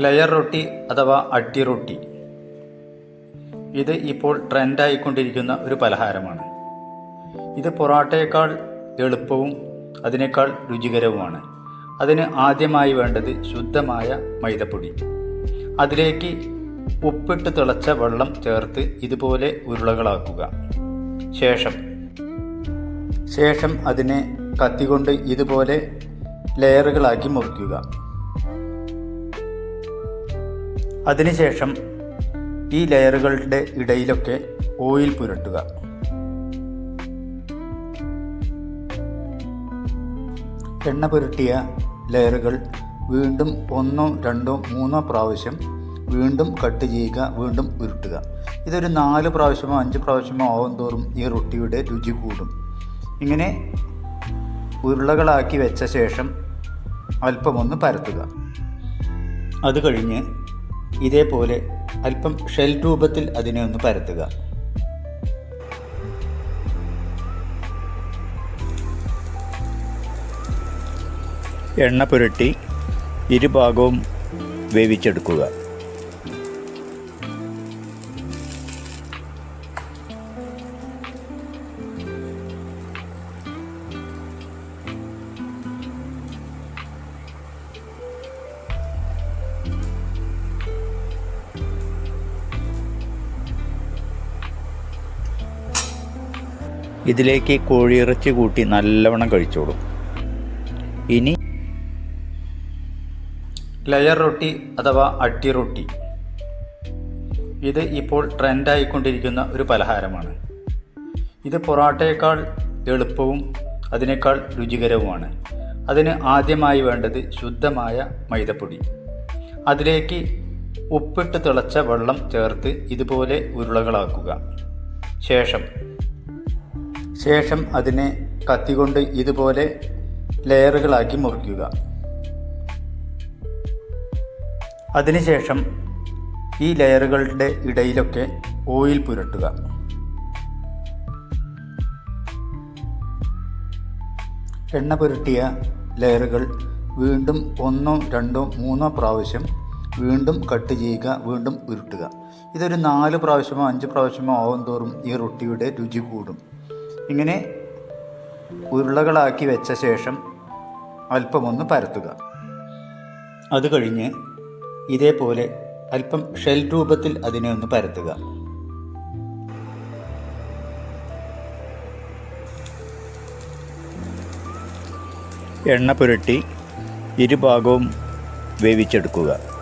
Layer റൊട്ടി അഥവാ അട്ടി റൊട്ടി ഇത് ഇപ്പോൾ ട്രെൻഡായിക്കൊണ്ടിരിക്കുന്ന ഒരു പലഹാരമാണ്. ഇത് പൊറാട്ടയേക്കാൾ എളുപ്പവും അതിനേക്കാൾ രുചികരവുമാണ്. അതിന് ആദ്യമായി വേണ്ടത് ശുദ്ധമായ മൈദപ്പൊടി. അതിലേക്ക് ഉപ്പിട്ട് തിളച്ച വെള്ളം ചേർത്ത് ഇതുപോലെ ഉരുളകളാക്കുക. ശേഷം ശേഷം അതിനെ കത്തികൊണ്ട് ഇതുപോലെ ലെയറുകളാക്കി മുറിക്കുക. അതിനുശേഷം ഈ ലെയറുകളുടെ ഇടയിലൊക്കെ ഓയിൽ പുരട്ടുക. എണ്ണ പുരട്ടിയ ലെയറുകൾ വീണ്ടും ഒന്നോ രണ്ടോ മൂന്നോ പ്രാവശ്യം വീണ്ടും കട്ട് ചെയ്യുക വീണ്ടും ഉരുട്ടുക. ഇതൊരു നാല് പ്രാവശ്യമോ അഞ്ച് പ്രാവശ്യമോ ആവും തോറും ഈ റൊട്ടിയുടെ രുചി കൂടും. ഇങ്ങനെ ഉരുളകളാക്കി വെച്ച ശേഷം അല്പമൊന്ന് പരത്തുക. അത് കഴിഞ്ഞ് ഇതേപോലെ അല്പം ഷെൽ രൂപത്തിൽ അതിനെ ഒന്ന് പരത്തുക. എണ്ണ പുരട്ടി ഇരുഭാഗവും വേവിച്ചെടുക്കുക. ഇതിലേക്ക് കോഴിയിറച്ചി കൂട്ടി നല്ലവണ്ണം കഴിച്ചോളൂ. ഇനി ലെയർ റൊട്ടി അഥവാ അട്ടി റൊട്ടി ഇത് ഇപ്പോൾ ട്രെൻഡായിക്കൊണ്ടിരിക്കുന്ന ഒരു പലഹാരമാണ്. ഇത് പൊറാട്ടയേക്കാൾ എളുപ്പവും അതിനേക്കാൾ രുചികരവുമാണ്. അതിന് ആദ്യമായി വേണ്ടത് ശുദ്ധമായ മൈദപ്പൊടി. അതിലേക്ക് ഉപ്പിട്ട് തിളച്ച വെള്ളം ചേർത്ത് ഇതുപോലെ ഉരുളകളാക്കുക. ശേഷം ശേഷം അതിനെ കത്തികൊണ്ട് ഇതുപോലെ ലെയറുകളാക്കി മുറിക്കുക. അതിനുശേഷം ഈ ലെയറുകളുടെ ഇടയിലൊക്കെ ഓയിൽ പുരട്ടുക. എണ്ണ പുരട്ടിയ ലെയറുകൾ വീണ്ടും ഒന്നോ രണ്ടോ മൂന്നോ പ്രാവശ്യം വീണ്ടും കട്ട് ചെയ്യുക വീണ്ടും ഉരുട്ടുക. ഇതൊരു നാല് പ്രാവശ്യമോ അഞ്ച് പ്രാവശ്യമോ ആവും തോറും ഈ റൊട്ടിയുടെ രുചി കൂടും. ഇങ്ങനെ ഉരുളകളാക്കി വെച്ച ശേഷം അല്പമൊന്ന് പരത്തുക. അത് കഴിഞ്ഞ് ഇതേപോലെ അല്പം ഷെൽ രൂപത്തിൽ അതിനെ ഒന്ന് പരത്തുക. എണ്ണ പുരട്ടി ഇരുഭാഗവും വേവിച്ചെടുക്കുക.